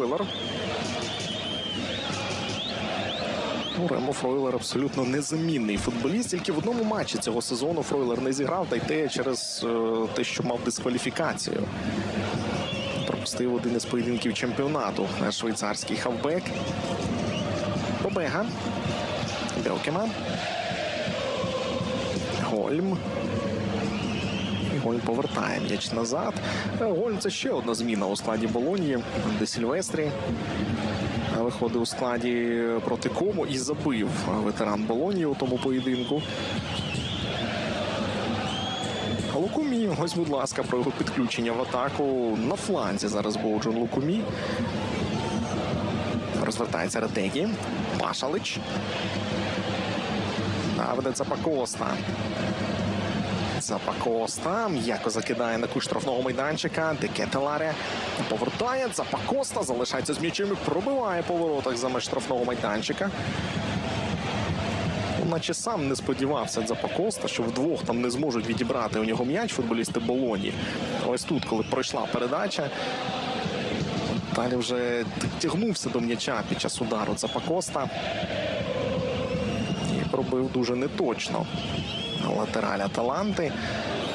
Фройлер. Ну, Ремо Фройлер абсолютно незамінний футболіст. Тільки в одному матчі цього сезону Фройлер не зіграв, та й те через е, те, що мав дискваліфікацію. Пропустив один із поєдинків чемпіонату швейцарський хавбек. Побега. Белкема. Гольм. І Гольм повертає м'яч назад. Е, Гольм це ще одна зміна у складі Болонії, де Сільвестрі е, виходив у складі проти кому і забив е, ветеран Болонії у тому поєдинку. Лукумі, ось, будь ласка, про його підключення в атаку. На фланзі зараз був Джон Лукумі. Розвертається Ретегі. Пашалич. Давиде Запакоста. М'яко закидає на кут штрафного майданчика. Декетеларе повертає. Запакоста залишається з м'ячем і пробиває по воротах за меж штрафного майданчика. Наче сам не сподівався Запакоста, що вдвох там не зможуть відібрати у нього м'яч футболісти Болоні. Ось тут, коли пройшла передача, далі вже тягнувся до м'яча під час удару Запакоста. І пробив дуже неточно. Латераля таланти.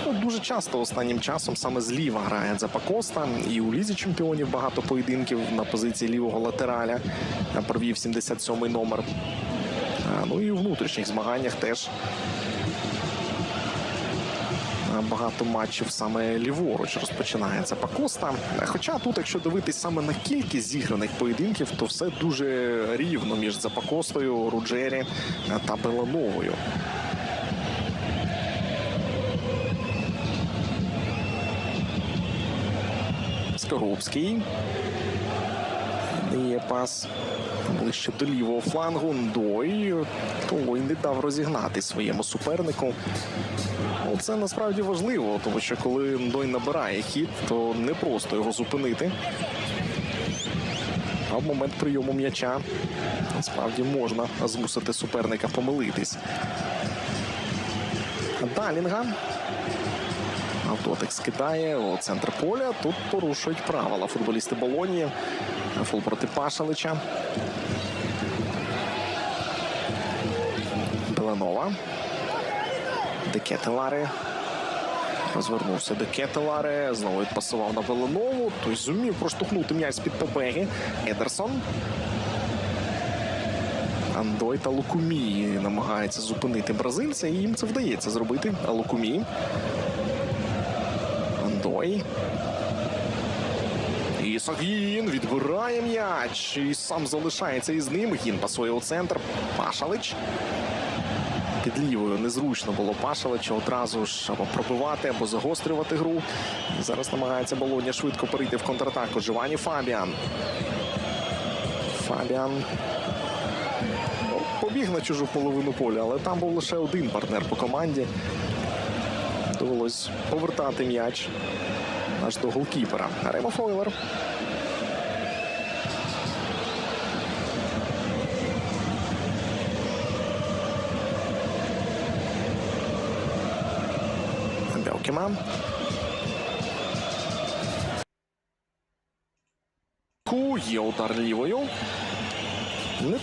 Ну, дуже часто останнім часом саме зліва грає Запакоста. І у лізі чемпіонів багато поєдинків на позиції лівого латераля провів 77-й номер. Ну і у внутрішніх змаганнях теж багато матчів саме ліворуч розпочинається Пакоста. Хоча тут, якщо дивитись саме на кількість зіграних поєдинків, то все дуже рівно між Запакостою, Руджері та Белановою. Скоробський. Дає пас ближче до лівого флангу. Ндой. Той не дав розігнати своєму супернику. Це насправді важливо, тому що коли Ндой набирає хід, то не просто його зупинити. А в момент прийому м'яча насправді можна змусити суперника помилитись. Далінга. Автотик скидає у центр поля. Тут порушують правила футболісти Болонії. Фул проти Пашалича. Беланова. Декетеларе. Розвернувся до Кетеларе. Знову відпасував на Беланову. Той зумів проштовхнути м'яч з-під побеги. Едерсон. Андой та Лукумі намагаються зупинити бразильця, і їм це вдається зробити. А Лукумі. Андой. І Сагін відбирає м'яч. І сам залишається із ним. Гін пасує у центр. Пашалич. Під лівою незручно було Пашалича одразу ж або пробивати, або загострювати гру. Зараз намагається Болоня швидко перейти в контратаку. Джованні Фабіан. Фабіан побіг на чужу половину поля, але там був лише один партнер по команді. Довелось повертати м'яч аж до голкіпера. Ремо Фойлер. Белкіма. Є удар лівою. Не